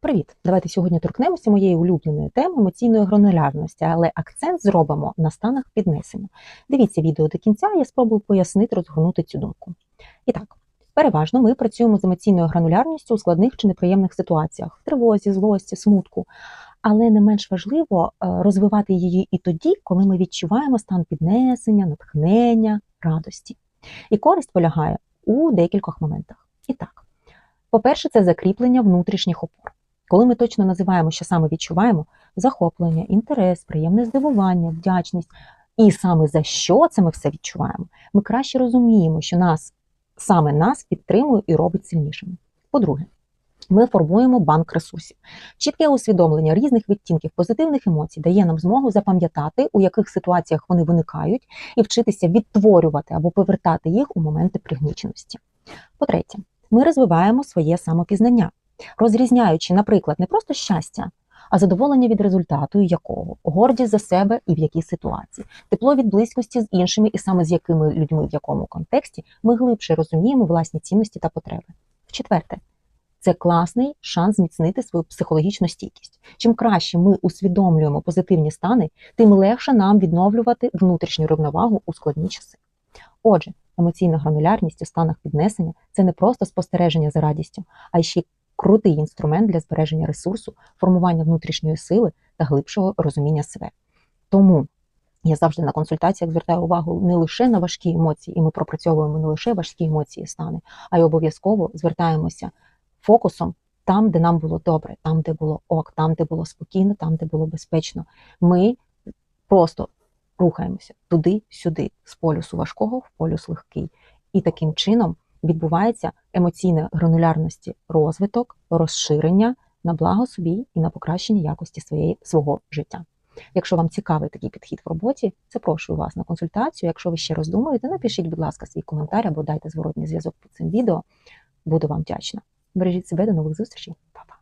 Привіт! Давайте сьогодні торкнемося моєї улюбленої теми емоційної гранулярності, але акцент зробимо на станах піднесення. Дивіться відео до кінця, я спробую пояснити, розгорнути цю думку. І так, переважно ми працюємо з емоційною гранулярністю у складних чи неприємних ситуаціях в тривозі, злості, смутку. Але не менш важливо е, розвивати її і тоді, коли ми відчуваємо стан піднесення, натхнення, радості. І користь полягає у декількох моментах. І так, по-перше, це закріплення внутрішніх опор. Коли ми точно називаємо, що саме відчуваємо, захоплення, інтерес, приємне здивування, вдячність, і саме за що це ми все відчуваємо, ми краще розуміємо, що нас саме нас підтримує і робить сильнішими. По-друге, ми формуємо банк ресурсів. Чітке усвідомлення різних відтінків позитивних емоцій дає нам змогу запам'ятати, у яких ситуаціях вони виникають, і вчитися відтворювати або повертати їх у моменти пригніченості. По-третє, ми розвиваємо своє самопізнання розрізняючи, наприклад, не просто щастя, а задоволення від результату, якого, гордість за себе і в якій ситуації, тепло від близькості з іншими, і саме з якими людьми в якому контексті ми глибше розуміємо власні цінності та потреби. В-четверте, це класний шанс зміцнити свою психологічну стійкість. Чим краще ми усвідомлюємо позитивні стани, тим легше нам відновлювати внутрішню рівновагу у складні часи. Отже, емоційна гранулярність у станах піднесення це не просто спостереження за радістю, а ще крутий інструмент для збереження ресурсу, формування внутрішньої сили та глибшого розуміння себе. Тому я завжди на консультаціях звертаю увагу не лише на важкі емоції, і ми пропрацьовуємо не лише важкі емоції стани, а й обов'язково звертаємося фокусом там, де нам було добре, там, де було ок, там, де було спокійно, там, де було безпечно. Ми просто рухаємося туди-сюди, з полюсу важкого в полюс легкий. І таким чином відбувається емоційне гранулярності розвиток, розширення на благо собі і на покращення якості своєї свого життя. Якщо вам цікавий такий підхід в роботі, запрошую вас на консультацію. Якщо ви ще роздумуєте, напишіть, будь ласка, свій коментар або дайте зворотній зв'язок під цим відео. Буду вам вдячна. Бережіть себе, до нових зустрічей, Па-па!